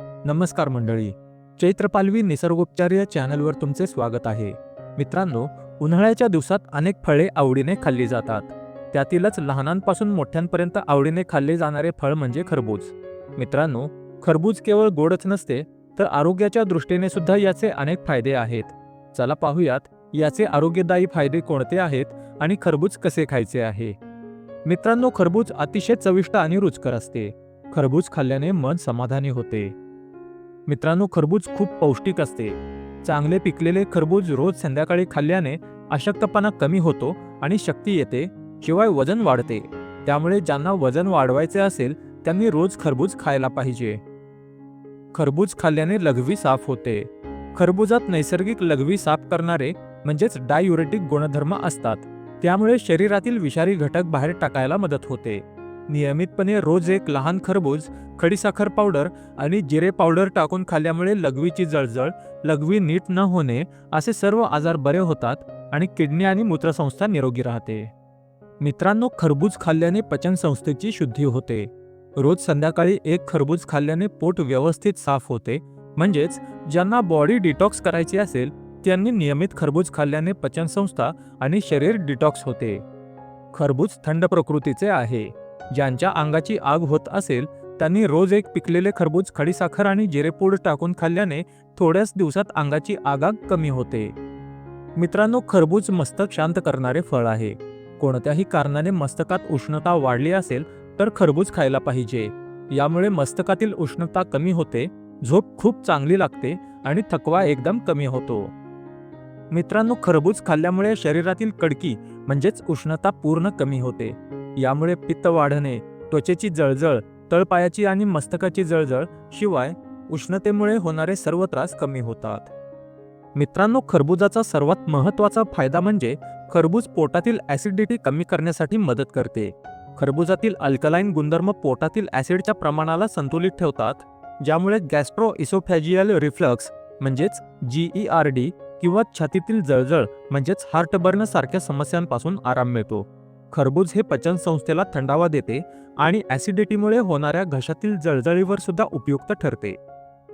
नमस्कार मंडळी. चैत्रपालवी निसर्गोपचार या चॅनलवर तुमचे स्वागत आहे. मित्रांनो उन्हाळ्याच्या दिवसात अनेक फळे आवडीने खाल्ली जातात. त्यातीलच लहानांपासून मोठ्यांपर्यंत आवडीने खाल्ले जाणारे फळ म्हणजे खरबूज. मित्रांनो खरबूज केवळ गोडच नसते तर आरोग्याच्या दृष्टीने सुद्धा याचे अनेक फायदे आहेत. चला पाहूयात याचे आरोग्यदायी फायदे कोणते आहेत आणि खरबूज कसे खायचे आहे? मित्रांनो खरबूज अतिशय चविष्ट आणि रुचकर असते. खरबूज खाल्ल्याने मन समाधानी होते. मित्रांनो खरबूज खूप पौष्टिक असते. चांगले पिकलेले खरबूज रोज संध्याकाळी खाल्ल्याने अशक्तपणा कमी होतो आणि शक्ती येते शिवाय वजन वाढते. त्यामुळे ज्यांना वजन वाढवायचे असेल त्यांनी रोज खरबूज खायला पाहिजे. खरबूज खाल्ल्याने लघवी साफ होते. खरबुजात नैसर्गिक लघवी साफ करणारे म्हणजेच डायुरेटिक गुणधर्म असतात. त्यामुळे शरीरातील विषारी घटक बाहेर टाकायला मदत होते. नियमितपणे रोज एक लहान खरबूज खडीसाखर पावडर आणि जिरे पावडर टाकून खाल्ल्यामुळे लघवीची जळजळ लघवी नीट न होणे असे सर्व आजार बरे होतात आणि किडनी आणि मूत्रसंस्था निरोगी राहते. मित्रांनो खरबूज खाल्ल्याने पचनसंस्थेची शुद्धी होते. रोज संध्याकाळी एक खरबूज खाल्ल्याने पोट व्यवस्थित साफ होते. म्हणजेच ज्यांना बॉडी डिटॉक्स करायची असेल त्यांनी नियमित खरबूज खाल्ल्याने पचनसंस्था आणि शरीर डिटॉक्स होते. खरबूज थंड प्रकृतीचे आहे. ज्यांच्या अंगाची आग होत असेल त्यांनी रोज एक पिकलेले खरबूज खडीसाखर आणि जिरेपूड टाकून खाल्ल्याने थोड्याच दिवसात अंगाची आगाग कमी होते. मित्रांनो खरबूज मस्तक शांत करणारे फळ आहे. कोणत्याही कारणाने मस्तकात उष्णता वाढली असेल तर खरबूज खायला पाहिजे. यामुळे मस्तकातील उष्णता कमी होते झोप खूप चांगली लागते आणि थकवा एकदम कमी होतो. मित्रांनो खरबूज खाल्ल्यामुळे शरीरातील कडकी म्हणजेच उष्णता पूर्ण कमी होते. यामुळे पित्त वाढणे त्वचेची जळजळ तळपायाची आणि मस्तकाची जळजळ शिवाय उष्णतेमुळे होणारे सर्व त्रास कमी होतात. मित्रांनो खरबुजाचा सर्वात महत्त्वाचा फायदा म्हणजे खरबूज पोटातील ॲसिडिटी कमी करण्यासाठी मदत करते. खरबुजातील अल्कलाईन गुणधर्म पोटातील ॲसिडच्या प्रमाणाला संतुलित ठेवतात ज्यामुळे गॅस्ट्रो इसोफॅजियल रिफ्लक्स म्हणजेच जीई आर डी किंवा छातीतील जळजळ म्हणजेच हार्टबर्न सारख्या समस्यांपासून आराम मिळतो. खरबूज हे पचन संस्थेला थंडावा देते आणि ॲसिडिटीमुळे होणाऱ्या घशातील जळजळीवर सुद्धा उपयुक्त ठरते.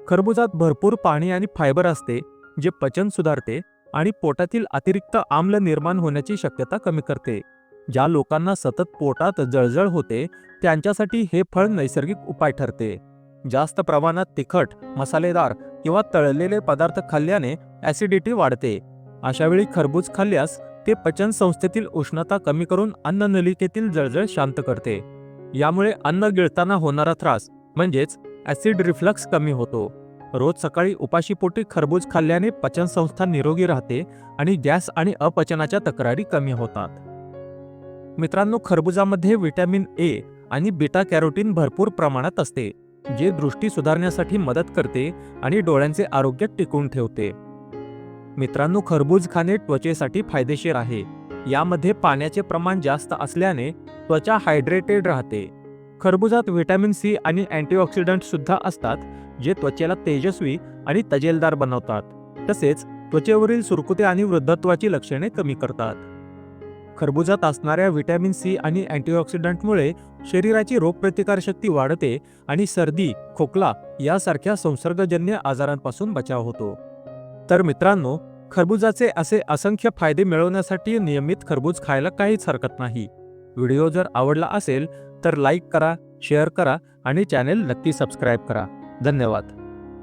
खरबुजात भरपूर पाणी आणि फायबर असते जे पचन सुधारते आणि पोटातील अतिरिक्त आम्ल निर्माण होण्याची शक्यता कमी करते ज्या लोकांना सतत पोटात जळजळ होते त्यांच्यासाठी हे फळ नैसर्गिक उपाय ठरते. जास्त प्रमाणात तिखट मसालेदार किंवा तळलेले पदार्थ खाल्ल्याने ॲसिडिटी वाढते. अशावेळी खरबूज खाल्ल्यास ते पचन संस्थेतील उष्णता कमी करून अन्ननलिकेतील जळजळ शांत करते. यामुळे अन्न गिळताना होणारा त्रास म्हणजेच ॲसिड रिफ्लक्स कमी होतो. रोज सकाळी उपाशीपोटी खरबूज खाल्ल्याने पचनसंस्था निरोगी राहते आणि गॅस आणि अपचनाच्या तक्रारी कमी होतात. मित्रांनो खरबुजामध्ये व्हिटॅमिन ए आणि बीटा कॅरोटीन भरपूर प्रमाणात असते जे दृष्टी सुधारण्यासाठी मदत करते आणि डोळ्यांचे आरोग्य टिकवून ठेवते. मित्रांनो खरबूज खाणे त्वचेसाठी फायदेशीर आहे. यामध्ये पाण्याचे प्रमाण जास्त असल्याने त्वचा हायड्रेटेड राहते. खरबुजात व्हिटॅमिन सी आणि अँटीऑक्सिडंट सुद्धा असतात जे त्वचेला तेजस्वी आणि तजेलदार बनवतात. तसेच त्वचेवरील सुरकुते आणि वृद्धत्वाची लक्षणे कमी करतात. खरबुजात असणाऱ्या व्हिटॅमिन सी आणि अँटीऑक्सिडंटमुळे शरीराची रोगप्रतिकारशक्ती वाढते आणि सर्दी खोकला यासारख्या संसर्गजन्य आजारांपासून बचाव होतो. तर मित्रांनो खरबुजाचे असे असंख्य फायदे मिळवण्यासाठी नियमित खरबूज खायला काहीच हरकत नाही. व्हिडिओ जर आवडला असेल तर लाईक करा शेअर करा आणि चॅनेल नक्की सबस्क्राईब करा. धन्यवाद.